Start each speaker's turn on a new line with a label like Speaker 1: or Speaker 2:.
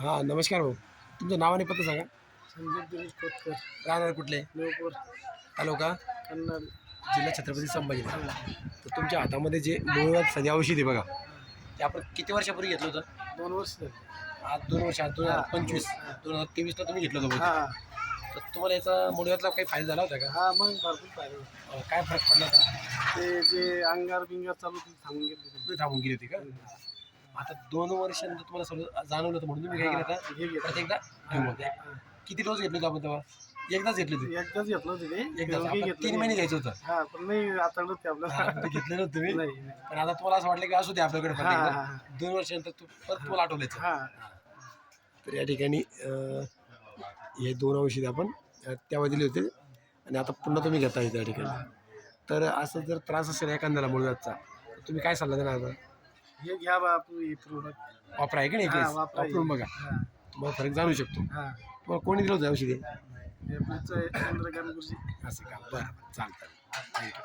Speaker 1: हां नमस्कार भाऊ. तुमचं नाव आणि पत्ता सांगा.
Speaker 2: संदीप दिनेश खोतकर.
Speaker 1: राहणार कुठले? तालुका?
Speaker 2: कन्नड.
Speaker 1: जिल्हा छत्रपती संभाजीनगर. तर तुमच्या हातामध्ये जे मुळात सध्या औषध आहे बघा. ते आपण किती वर्षापूर्वी घेतलं होतं?
Speaker 2: दोन वर्ष झाली.
Speaker 1: आज दोन वर्ष आज दोन हजार पंचवीस. दोन हजार तेवीसला तुम्ही घेतलं होतं बहुतेक.
Speaker 2: हा
Speaker 1: तर तुम्हाला याचा मुळव्यातला काही फायदा झाला होता का?
Speaker 2: हा मग भरपूर पाहिजे
Speaker 1: अं, काय फरक पडला होता?
Speaker 2: ते जे अंगार बिंगार चालू थांबून गेली
Speaker 1: तुम्ही थांबून गेली होती का? आता दोन वर्षानंतर तुम्हाला सगळं जाणवलं होतं म्हणून तुम्ही काय केलं आता
Speaker 2: हे घेतलं.
Speaker 1: परत एकदा घेऊन किती डोस घेतले होते आपण तेव्हा? एकदाच घेतले होते.
Speaker 2: एकदाच घेतलं होतं ते
Speaker 1: एकदाच. आपण तीन महिने घ्यायचं होतं.
Speaker 2: हा पण नाही आताडलं ते आपल्याला.
Speaker 1: घेतलं नव्हतं तुम्ही
Speaker 2: नाही नाही.
Speaker 1: पण आता तुम्हाला असं वाटलं की असू दे आपल्याकडे
Speaker 2: हा. हा, हा.
Speaker 1: दोन वर्षानंतर तू परत तुम्हाला आठवल्याचं.
Speaker 2: हा.
Speaker 1: तर या ठिकाणी अं, हे दोन औषधे आपण अं, तेव्हा दिले होते. आणि आता पुन्हा तुम्ही घेता येते या ठिकाणी तर असं जर त्रास असेल एखाद्याला मुळव्याधचा तर तुम्ही काय सल्ला देणार आता?
Speaker 2: हे घ्या बा हे प्रोडक्ट
Speaker 1: वापरा आहे की नाही
Speaker 2: हा,
Speaker 1: केस?
Speaker 2: वापरा.
Speaker 1: वापरून बघा.
Speaker 2: हा.
Speaker 1: तुम्हाला फरक जाणू शकतो.
Speaker 2: हा.
Speaker 1: तुम्हाला कोणी दिलं होतं औषधे?
Speaker 2: हे चंद्रकांत गुरुजी
Speaker 1: असं का? बरं चालतं थँक्यू